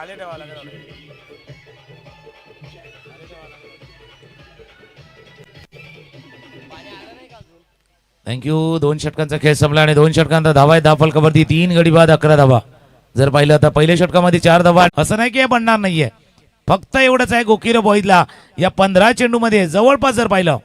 खाली ठेवा लागेल थँक्यू दोन षटकांचा खेळ संपला आणि दोन षटकांचा धावा आहे दहा फलकावरती तीन गडी बाद अकरा धावा. जर पाहिलं तर पहिल्या षटकामध्ये चार धावा. असं नाही की हे बनणार नाहीये. फक्त एवढंच आहे गोकीर बॉईजला. या पंधरा चेंडूमध्ये जवळपास जर पाहिलं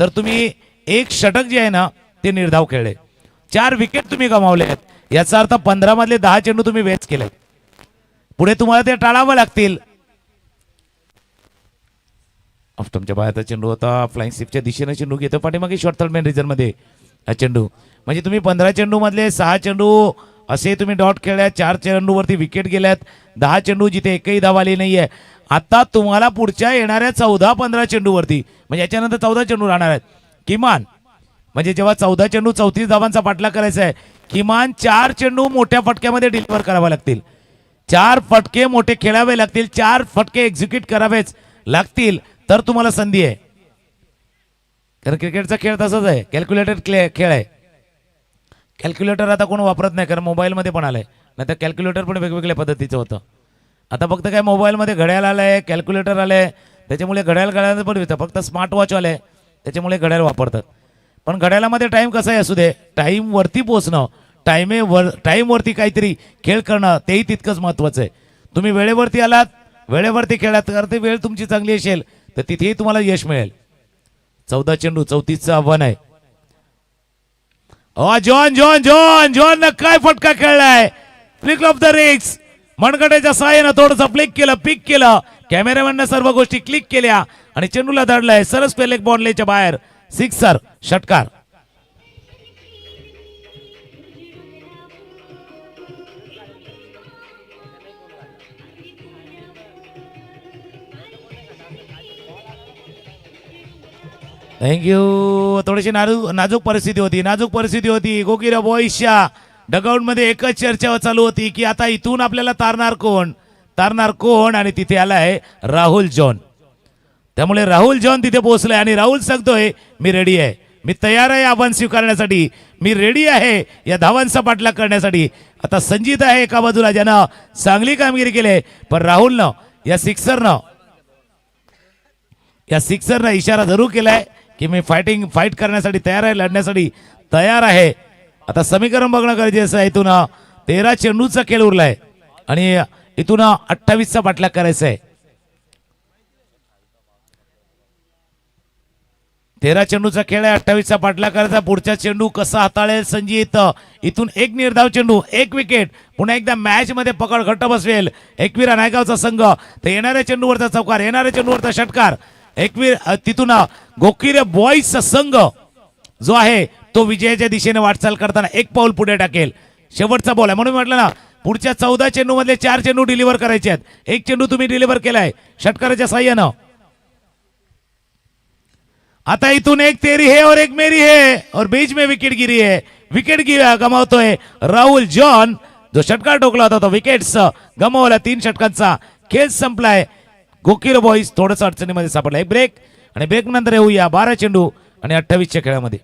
तर तुम्ही एक षटक जे आहे ना ते निर्धाव खेळले. चार विकेट तुम्ही गमावले आहेत याचा अर्थ पंधरामधले दहा चेंडू तुम्ही वेच केले पुढे तुम्हाला ते टाळावं लागतील. ऑफ्टमच्या पायाचा चेंडू होता फ्लाइंग स्लिपच्या दिशेनं चेंडू घेतो. पाठीमागे शॉर्ट थर्ड मॅन रिझनमध्ये हा चेंडू. म्हणजे तुम्ही पंधरा चेंडू मधले सहा चेंडू असे तुम्ही डॉट खेळल्या चार चेंडूवरती विकेट गेल्यात दहा चेंडू जिथे एकही धाव आली नाहीये. आता तुम्हाला पुढच्या येणाऱ्या चौदा पंधरा चेंडूवरती म्हणजे याच्यानंतर चौदा चेंडू राहणार आहेत. किमान म्हणजे जेव्हा चौदा चेंडू चौतीस धावांचा पाठलाग करायचा आहे किमान चार चेंडू मोठ्या फटक्यामध्ये डिलिव्हर करावा लागतील. चार फटके मोठे खेळावे लागतील चार फटके एक्झिक्यूट करावेच लागतील तर तुम्हाला संधी आहे. कारण क्रिकेटचा खेळ तसाच आहे कॅल्क्युलेटर खेळ आहे कॅल्क्युलेटर आता कोण वापरत नाही कारण मोबाईलमध्ये पण आलंय. नाही तर कॅल्क्युलेटर पण वेगवेगळ्या पद्धतीचं होतं. आता फक्त काय मोबाईलमध्ये घड्याळ आलंय कॅल्क्युलेटर आलं आहे त्याच्यामुळे घड्याळ घड्याळ पण येतं. फक्त स्मार्ट वॉच आलंय त्याच्यामुळे घड्याळ वापरतात. पण घड्याळामध्ये टाईम कसा आहे असू दे टाईमवरती वरती टायमेवर टाईमे वर टाईमवरती काहीतरी खेळ करणं तेही तितकंच महत्त्वाचं आहे. तुम्ही वेळेवरती आलात वेळेवरती खेळात तर ते वेळ तुमची चांगली असेल तर तिथेही तुम्हाला यश मिळेल. चौदा चेंडू चौतीसचं आव्हान आहे. अ जॉन जॉन जॉन जॉन न काय फटका खेळलाय? फ्लिक ऑफ द रिक्स मनगटाच्या साहाय्यानं थोडंसं फ्लिक केलं पिक केलं. कॅमेरामॅननं सर्व गोष्टी क्लिक केल्या आणि चेंडूला धडलाय सरस पेलेक बॉन्डलेच्या बाहेर. सिक्सर षटकार. थँक्यू थोडीशी नाजूक नाजूक परिस्थिती होती नाजूक परिस्थिती होती. गोकिरा बॉईसच्या डगआउटमध्ये एकच चर्चा चालू होती की आता इथून आपल्याला तारणार कोण? तारणार कोण? आणि तिथे आलाय राहुल जॉन. त्यामुळे राहुल जॉन तिथे पोहोचलाय आणि राहुल सांगतोय मी रेडी आहे. मी तयार आहे आव्हान स्वीकारण्यासाठी. मी रेडी आहे या धावांचा पाठलाग करण्यासाठी. आता संजित आहे एका बाजूला ज्यानं चांगली कामगिरी केली आहे. पण राहुलनं या सिक्सरनं या सिक्सरनं इशारा जरूर केलाय. की मी फायटिंग फाईट करण्यासाठी तयार आहे लढण्यासाठी तयार आहे. आता समीकरण बघणं गरजेचं आहे. इथून तेरा चेंडूचा खेळ उरलाय. आणि इथून अठ्ठावीसचा पाठलाग करायचा आहे तेरा चेंडूचा खेळ आहे अठ्ठावीसचा पाठलाग करायचा. पुढचा चेंडू कसा हाताळेल संजीत? इथून एक निर्धाव चेंडू एक विकेट पुन्हा एकदा मॅच मध्ये पकड घट्ट बसवेल. एकवीरा नायगावचा संघ. तर येणाऱ्या चेंडूवरचा चौकार येणाऱ्या चेंडूवरचा षटकार. एकवीर तिथून गोकिरे बॉईजचा संघ जो आहे तो विजयाच्या दिशेने वाटचाल करताना एक पाऊल पुढे टाकेल. शेवटचा बॉल आहे. म्हणून म्हटलं ना पुढच्या चौदा चेंडू मधले चार चेंडू डिलिव्हर करायचे आहेत. एक चेंडू तुम्ही डिलिव्हर केलाय. षटकाराच्या साह्यानं. आता इथून एक तेरी है और एक मेरी है. और बीच में विकेट गिरी है. विकेट गिरा गमावतोय राहुल जॉन. जो षटकार ठोकला होता तो विकेट्स गमावला तीन षटकांचा. खेळ संपलाय. गोकिर बॉईज थोडस अडचणीमध्ये सापडला एक ब्रेक आणि ब्रेक नंतर येऊया बारा चेंडू आणि अठ्ठावीसच्या खेळामध्ये.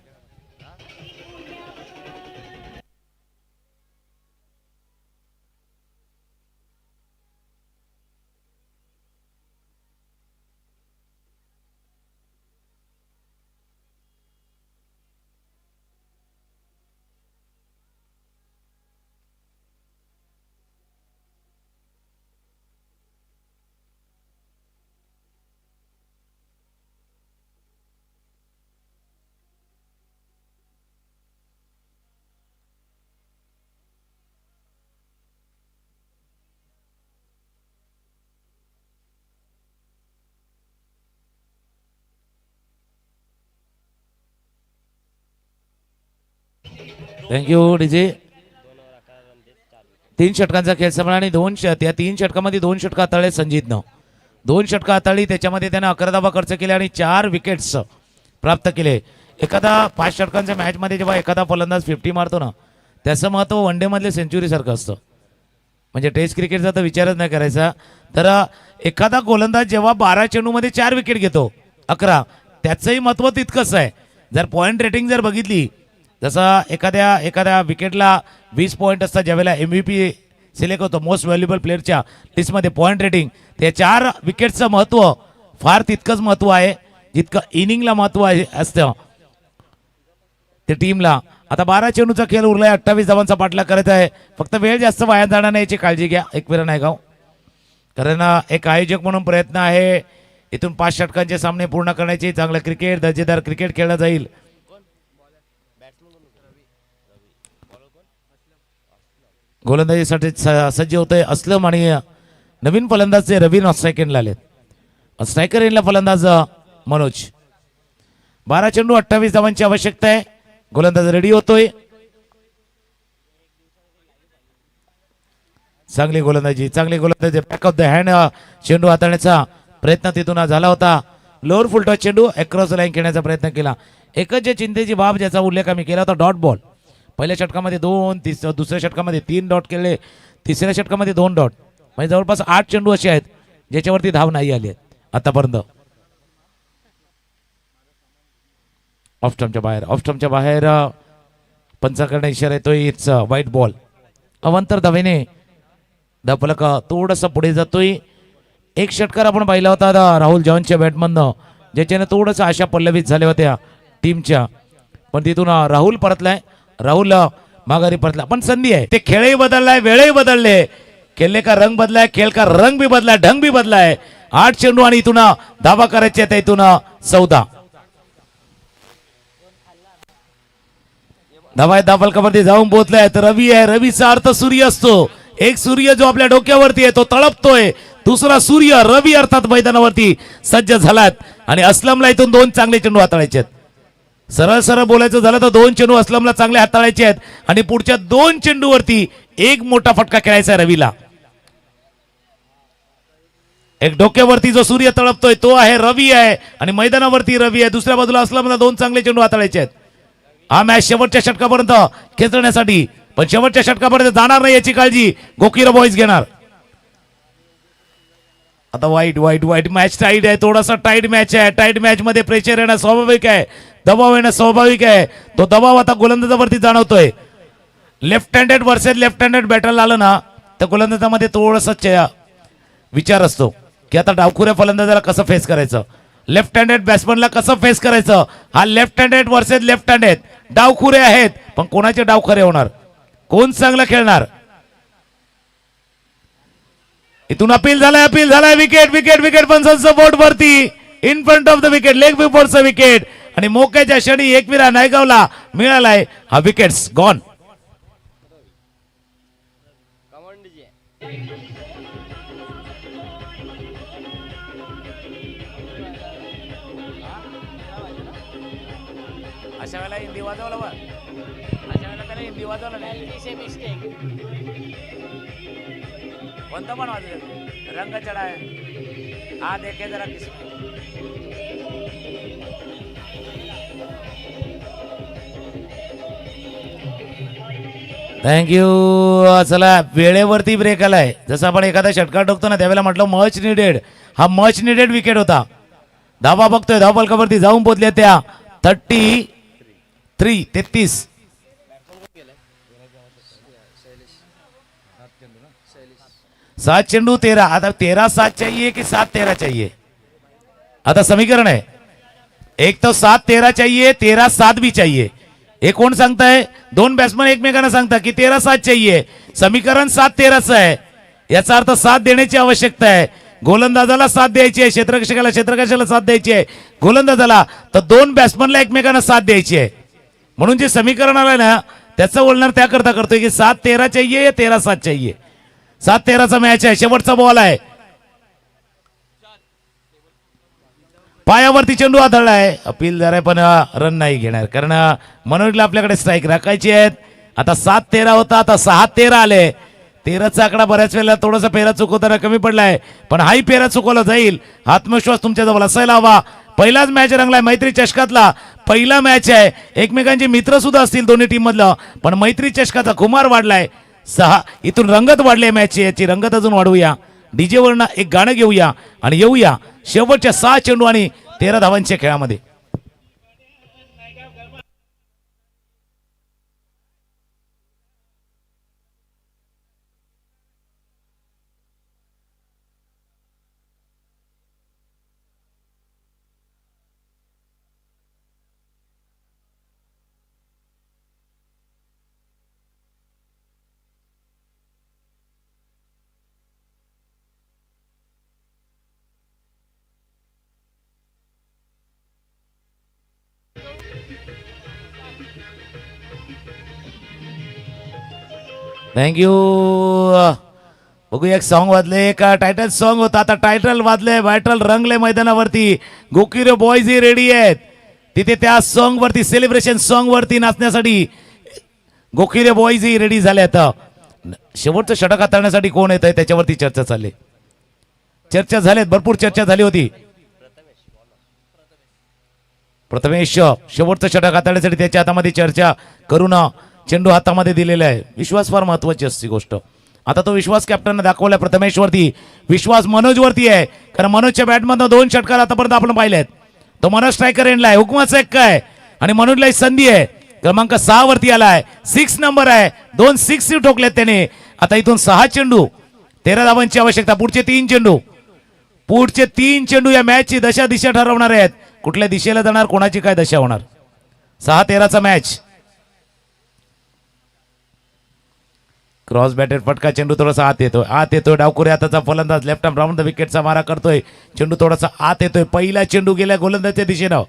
थँक्यू डीजे तीन षटकांचा खेळ संपला आणि दोन षट या तीन षटकामध्ये दोन षटक हाताळले संजितनं. दोन षटक हाताळली त्याच्यामध्ये त्यानं अकरा धावा खर्च केले आणि चार विकेट्स प्राप्त केले. एखादा पाच षटकांच्या मॅचमध्ये जेव्हा एखादा फलंदाज फिफ्टी मारतो ना त्याचं महत्त्व वन डेमधले सेंच्युरीसारखं असतं. म्हणजे टेस्ट क्रिकेटचा तर विचारच नाही करायचा. तर एखादा गोलंदाज जेव्हा बारा चेंडूमध्ये चार विकेट घेतो अकरा त्याचंही महत्त्व तितकंच आहे. जर पॉईंट रेटिंग जर बघितली जसं एखाद्या एखाद्या विकेटला वीस पॉईंट असतात ज्यावेळेला एम व्ही पी सिलेक्ट होतो मोस्ट व्हॅल्युबल प्लेअरच्या लिस्टमध्ये पॉईंट रेटिंग ते चार विकेटचं महत्त्व फार तितकंच महत्त्व आहे जितकं इनिंगला महत्त्व आहे असतं. ते टीमला आता बारा चेंडूचा खेळ उरलाय अठ्ठावीस धावांचा पाठला करत आहे. फक्त वेळ जास्त वाया जाणार नाही याची काळजी घ्या एक वेळ नाही गाव कारण एक आयोजक म्हणून प्रयत्न आहे इथून पाच षटकांचे सामने पूर्ण करण्याचे चांगलं क्रिकेट दर्जेदार क्रिकेट खेळलं जाईल. गोलंदाजीसाठी स- सज्ज होतोय असलम आणि नवीन फलंदाजचे रवीन स्ट्रायकेनला आलेत स्ट्रायकर इनला फलंदाज मनोज. बारा चेंडू अठ्ठावीस धावांची आवश्यकता आहे. गोलंदाज रेडी होतोय. चांगली गोलंदाजी चांगली गोलंदाजी. बॅक ऑफ द हँड चेंडू हाताळण्याचा प्रयत्न तिथून झाला होता. लोअर फुलटॉस चेंडू अक्रॉस लाईन खेळण्याचा प्रयत्न केला. एकच जे चिंतेची बाब ज्याचा उल्लेख आम्ही केला होता डॉट बॉल पहिल्या षटकामध्ये दोन तिस दुसऱ्या षटकामध्ये तीन डॉट केले तिसऱ्या षटकामध्ये दोन डॉट. म्हणजे जवळपास आठ चेंडू असे आहेत ज्याच्यावरती धाव नाही आली आहेत आतापर्यंत. ऑफ बाहेर ऑफ बाहेर पंचाकडे इशारा येतोय इट्स व्हाईट बॉल अवंतर धावेने धपलक थोडंसं पुढे जातोय. एक षटकार आपण पाहिला होता राहुल जॉनच्या बॅटमधनं ज्याच्याने थोडंसं आशा पल्लवित झाल्या होत्या टीमच्या. पण तिथून राहुल परतलाय. राहुल माघारी परतला. पण संधी आहे. ते खेळही बदललाय वेळही बदलले. खेळले का रंग बदलाय खेळ का रंग बी बदलाय ढंग बी बदलाय. आठ चेंडू आणि इथून अ, धावा करायचे आहेत इथून चौदा. धावाय दाबल कबड्डी जाऊन पोहोचलाय तर रवी आहे रवीचा अर्थ सूर्य असतो. एक सूर्य जो आपल्या डोक्यावरती आहे तो तळपतोय. दुसरा सूर्य रवी अर्थात मैदानावरती सज्ज झालात. आणि असलमला इथून दोन चांगले चेंडू हाताळायचे आहेत. सरळ सरळ बोलायचं झालं तर दोन चेंडू असलमला चांगले हाताळायचे आहेत. आणि पुढच्या दोन चेंडूवरती एक मोठा फटका खेळायचा आहे रवीला. एक डोक्यावरती जो सूर्य तळपतोय तो आहे रवी आहे. आणि मैदानावरती रवी आहे. दुसऱ्या बाजूला असलमला दोन चांगले चेंडू हाताळायचे आहेत. हा मॅच शेवटच्या षटकापर्यंत खेचण्यासाठी. पण शेवटच्या षटकापर्यंत जाणार नाही याची काळजी गोकिरा बॉईज घेणार. आता वाईट वाईट वाईट मॅच टाईट आहे. थोडासा टाईट मॅच आहे. टाईट मॅच मध्ये प्रेशर येणं स्वाभाविक आहे. दबाव येणं स्वाभाविक आहे. तो दबाव आता गोलंदाजावरती जाणवतोय. Left handed versus left handed battle आलं ना तर गोलंदाजामध्ये थोडंसं विचार असतो की आता डावखुऱ्या फलंदाजाला कसं फेस करायचं? लेफ्ट हँडेड बॅट्समनला कसं फेस करायचं? हा left handed versus left handed डावखुरे आहेत पण कोणाचे डाव खरे होणार? कोण चांगलं खेळणार? इथून अपील झालाय अपील झालाय. विकेट विकेट विकेट पण बोर्ड वरती. In front of the wicket leg बिफोरचं wicket आणि मोक्याच्या क्षणी एकविरा नायगावला मिळालाय. हा विकेट्स गॉन अशा वेळेला हिंदी वाजवलं बा अशा वेळेला त्याला हिंदी वाजवलं नाही. कोणतं पण वाजवलं रंग चढा है हा देखे जरा किस थँक्यू चला वेळेवरती ब्रेक आलाय. जसं आपण एखादा षटकार टोकतो ना त्यावेळेला म्हटलं मच निडेड हा मच निडेड विकेट होता. धावा बघतोय धाव फलकावरती जाऊन पोचल्या त्या. थर्टी थ्री तेहतीस. सात चेंडू तेरा. आता तेरा सात चाहिए की सात तेरा चाहिए? आता समीकरण आहे. एक तो सात तेरा चाहिए तेरा सात भी चाहिए. हे कोण सांगताय? दोन बॅट्समन एकमेकांना सांगतात की तेरा सात चाहिए समीकरण सात तेराचं आहे. याचा अर्थ साथ देण्याची आवश्यकता आहे. गोलंदाजाला साथ द्यायची आहे. क्षेत्ररक्षकाला क्षेत्ररक्षकाला साथ द्यायची आहे. गोलंदाजाला तर दोन बॅट्समनला एकमेकांना साथ द्यायची आहे. म्हणून जे समीकरण आलं ना त्याचं बोलणार त्याकरता करतोय की सात तेरा चाहिए या तेरा सात चाहिए सात तेराचा मॅच आहे. शेवटचा बॉल आहे. पायावरती चेंडू आदळलाय. अपील जरा पण रन नाही घेणार. कारण मनोजला आपल्याकडे स्ट्राईक राखायची आहेत. आता सात तेरा होता आता सहा तेरा आले. तेराचा आकडा बऱ्याच वेळेला थोडासा पेरा चुकवताना कमी पडलाय. पण हाही पेरा चुकवला जाईल. आत्मविश्वास तुमच्याजवळ असायला हवा. पहिलाच मॅच रंगलाय मैत्री चषकातला. पहिला मॅच आहे. एकमेकांचे मित्र सुद्धा असतील दोन्ही टीम मधलं पण मैत्री चषकाचा कुमार वाढलाय. सहा इथून रंगत वाढली मॅच याची. रंगत अजून वाढवूया डीजे वरनं एक गाणं घेऊया आणि येऊया. शेवटच्या सहा चेंडू आणि तेरा धावांच्या खेळामध्ये. थँक्यू बघू एक सॉन्ग वाजले एक टायटल सॉन्ग होता. आता टायटल वाजले टायटल रंगले मैदानावरती. गोकिरे बॉयज ही रेडी आहेत. तिथे त्या सॉन्ग वरती सेलिब्रेशन सॉन्ग वरती नाचण्यासाठी गोकिरे बॉयज ही रेडी झाले आता. शेवटचं षटक हाताळण्यासाठी कोण येत आहे त्याच्यावरती चर्चा चालली. चर्चा झाल्यात भरपूर चर्चा झाली होती. प्रथमेश शेवटचं षटक हाताळण्यासाठी त्याच्या हातामध्ये चर्चा. करू ना चेंडू हातामध्ये दिलेला आहे. विश्वास फार महत्वाची असते गोष्ट. आता तो विश्वास कॅप्टनने दाखवलाय प्रथमेशवरती. विश्वास मनोजवरती आहे. कारण मनोजच्या बॅटमधनं दोन षटकार आतापर्यंत आपण पाहिलेत तो मनोज स्ट्रायकर एंडला आहे. हुकमाचा एक काय आणि मनोजला एक संधी आहे. क्रमांक सहा वरती आलाय. सिक्स नंबर आहे. दोन सिक्स ठोकलेत त्याने. आता इथून सहा चेंडू. तेरा धावांची आवश्यकता. पुढचे तीन चेंडू. पुढचे तीन चेंडू या मॅचची दशा दिशा ठरवणार आहेत. कुठल्या दिशेला जाणार कोणाची काय दशा होणार? सहा तेराचा मॅच क्रॉस बॅटेड फटका. चेंडू थोडासा आत येतोय. आत येतोय डावकुरे हाताचा फलंदाज. लेफ्ट आर्म राऊंड द विकेटचा मारा करतोय. चेंडू थोडासा आत येतोय. पहिला चेंडू गेला गोलंदाजच्या दिशेनं.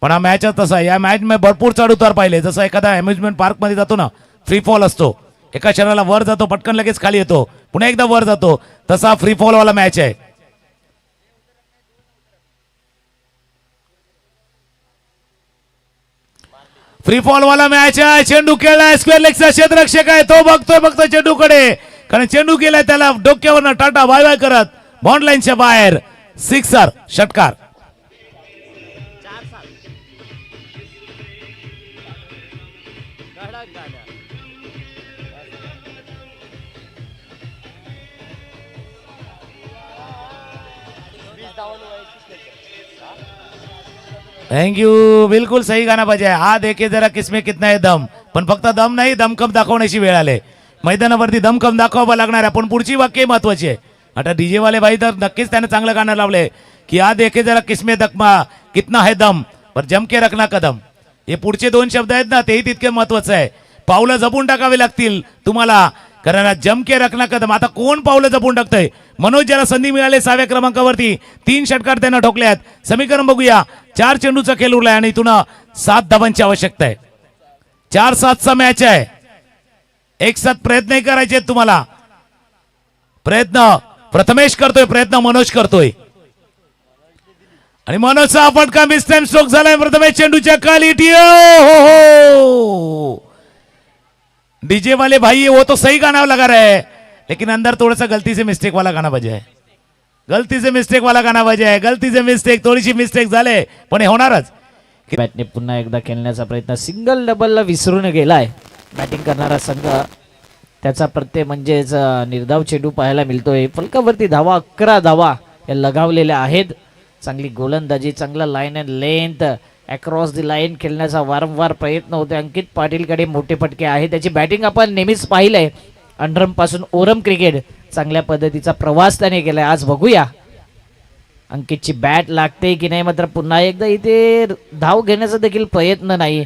पण हा मॅचच तसा या मॅच मध्ये भरपूर चढ उतार पाहिले. जसं एखादा अम्युजमेंट पार्कमध्ये जातो ना फ्री फॉल असतो. एका क्षणाला वर जातो पटकन लगेच खाली येतो. पुन्हा एकदा वर जातो. तसा फ्री फॉलवाला मॅच आहे. फ्री फॉल वाला मॅच आहे. चेंडू खेळला स्क्वेअर लेगचा क्षेत्ररक्षक आहे. तो बघतोय बघतोय चेंडूकडे. कारण चेंडू गेलाय त्याला डोक्यावरनं टाटा बाय बाय करत बॉन्डलाईनच्या बाहेर. सिक्सर षटकार. थँक्यू बिलकुल सही गाणं पाहिजे. हा देखे जरा किस्मे कितना आहे दम. पण फक्त दम नाही दमकम दाखवण्याची वेळ आले. मैदानावरती दमकम दाखवावं लागणार आहे. पण पुढची वाक्य महत्वाची आहे. आता डीजे वाले भाई तर नक्कीच त्याने चांगलं गाणं लावलंय. की हा देखे जरा किसमे दकमा कितना है दम. पर जमके रखना कदम. हे पुढचे दोन शब्द आहेत ना तेही तितके महत्वाचं आहे. पावलं जपून टाकावे लागतील तुम्हाला. कारण जमके रखना कदम. आता कोण पावलं जपून टाकतंय? मनोज ज्याला संधी मिळाली सहाव्या क्रमांकावरती तीन षटकार त्यांना ठोकल्यात समीकरण बघूया. चार चेंडूचा खेळ उरलाय आणि इथून सात धावांची आवश्यकता आहे. चार सातचा मॅच आहे. एक साथ प्रयत्नही करायचे आहेत तुम्हाला. प्रयत्न. प्रथमेश करतोय प्रयत्न मनोज करतोय. आणि मनोजचा फटका मिस टाइम स्ट्रोक झालाय? प्रथमेश चेंडूच्या काली टी हो, हो हो! डीजे वाले भाई वो तो सही गाना लगा रहे हैं। लेकिन अंदर थोड़ा सा गलती से मिस्टेक वाला गाना बजा है। गलती से मिस्टेक वाला गाना बजा है। गलती से मिस्टेक थोडीशी मिस्टेक झाले पण हे होणारच बॅटने पुन्हा एकदा खेळण्याचा प्रयत्न सिंगल डबलला विसरून गेलाय बॅटिंग करणारा संघ. त्याचा प्रत्यय म्हणजेच निर्धाव चेंडू पाहायला मिळतोय. फलकावरती धावा अकरा धावा या लगावलेल्या आहेत. चांगली गोलंदाजी चांगला line and length across the line खेळण्याचा वारंवार प्रयत्न होते अंकित पाटीलकडे मोठे फटके आहे त्याची बॅटिंग आपण नेहमीच पाहिलंय. आहे पासून ओरम क्रिकेट चांगल्या पद्धतीचा प्रवास त्याने केलाय. आज बघूया. अंकितची बॅट लागते की नाही मात्र पुन्हा एकदा इथे धाव घेण्याचा देखील प्रयत्न नाही.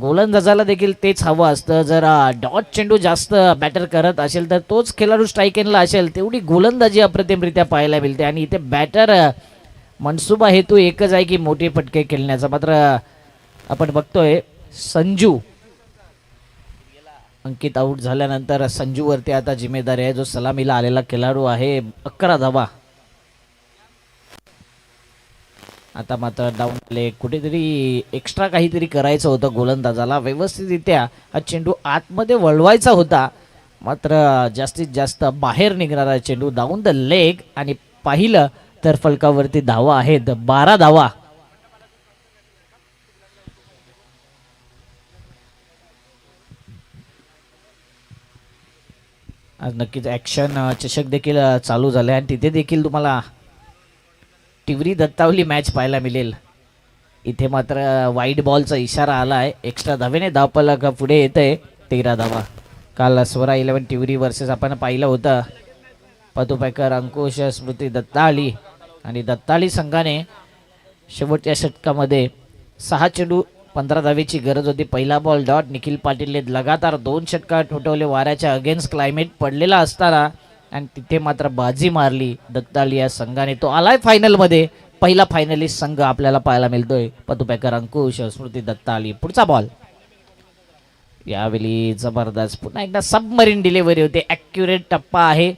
गोलंदाजाला देखील तेच हवं असतं. जर डॉट चेंडू जास्त बॅटर करत असेल तर तोच खेळाडू स्ट्राईक एनला असेल. तेवढी गोलंदाजी अप्रतिमरित्या पाहायला मिळते. आणि इथे बॅटर मनसुबा हेतू एकच आहे की मोठे फटके खेळण्याचा. मात्र आपण बघतोय संजू अंकित आऊट झाल्यानंतर संजूवरती आता जिम्मेदारी आहे. जो सलामीला आलेला खेळाडू आहे अकरा धावा. आता मात्र डाऊन आले. कुठेतरी एक्स्ट्रा काहीतरी करायचं होतं गोलंदाजाला. व्यवस्थितरित्या हा चेंडू आतमध्ये वळवायचा होता. मात्र जास्तीत जास्त बाहेर निघणारा चेंडू डाऊन द लेग आणि पाहिलं तर फलकावरती धावा आहेत. बारा धावा. आज नक्कीच ॲक्शन चषक देखील अ, चालू झाले आणि तिथे देखील तुम्हाला टिवरी दत्तावली मॅच पाहायला मिळेल. इथे मात्र वाईट बॉलचा इशारा आला आहे एक्स्ट्रा धावेने का पुढे येत आहे तेरा धावा. काल स्वरा इलेवन टिवरी वर्सेस आपण पाहिलं होतं. पतुपैकर अंकुश स्मृती दत्ताळी आणि दत्ताली संघाने शेवटच्या षटकामध्ये सहा चेंडू पंधरा धावेची गरज होती. पहिला बॉल डॉट निखिल पाटीलने लगातार दोन षटकार ठोठवले. वाऱ्याच्या अगेन्स्ट क्लायमेट पडलेला असताना आणि तिथे मात्र बाजी मारली दत्ताली या संघाने. तो आलाय फायनलमध्ये पहिला फायनलिस्ट संघ आपल्याला पाहायला मिळतोय. पदुपेकर अंकुश स्मृती दत्ताली. पुढचा बॉल. यावेळी जबरदस्त पुन्हा एकदा सबमरीन डिलिव्हरी होते. ॲक्युरेट टप्पा आहे.